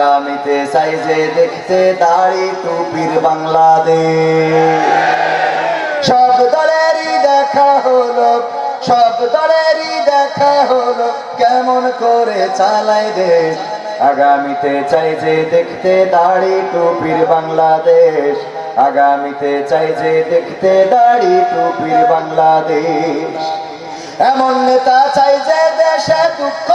আগামীতে চাই যে দেখতে দাড়ি টুপির বাংলাদেশ। সব দলেরই দেখা হলো, সব দলেরই দেখা হলো, কেমন করে চালায় দেশ। আগামীতে চাই যে দেখতে দাড়ি টুপির বাংলাদেশ। আগামীতে চাই যে দেখতে দাড়ি টুপির বাংলাদেশ। এমন নেতা চাই যে দেশে দুঃখ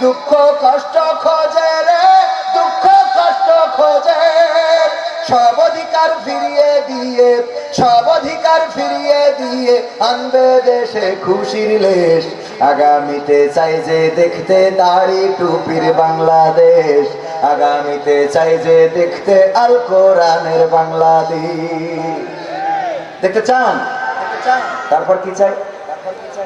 দুঃখ কষ্ট খোঁজে রে দুঃখ কষ্ট খোঁজে। সব অধিকার ফিরিয়ে দিয়ে সব অধিকার ফিরিয়ে দিয়ে আনবে দেশে খুশির লেশ। আগামীতে চাই যে দেখতে দাড়ি টুপির বাংলাদেশ। আগামীতে চাই যে দেখতে আল কোরআনের বাংলাদেশ। দেখতে চান। তারপর কি চাই?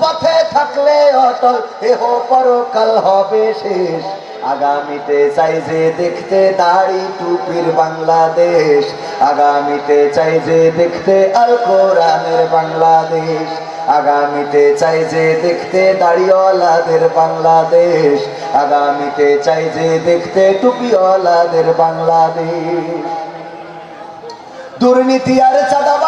পথে থাকলে অটল, এহ পরকাল হবে শেষ। আগামীতে চাই যে দেখতে দাড়ি টুপির বাংলাদেশ। আগামীতে চাই যে দেখতে আল কোরআনের বাংলাদেশ। আগামীতে চাই যে দেখতে দাড়িওয়ালাদের বাংলাদেশ। আগামীতে চাই যে দেখতে টুপিওয়ালাদের বাংলাদেশ। দুর্নীতি আর চাঁদাবাজি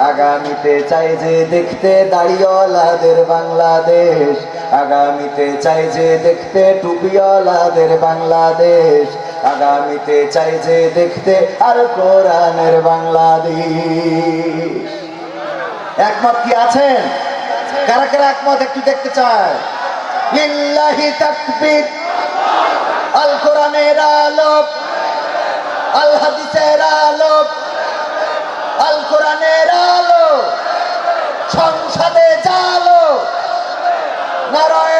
আগামীতে চাই যে দেখতে দাড়িওয়ালাদের বাংলাদেশ। আগামীতে চাই যে দেখতে টুপিওয়ালাদের বাংলাদেশ। আগামীতে চাই যে দেখতে আর কোরআনের বাংলাদেশ। একমত কি আছেন? কারা কারা একমত একটু দেখতে চায় আল কোরআনের আলোক, আল হাদিসের আলোক, আল কোরআনের আলো সাথে চালো নারায়ণ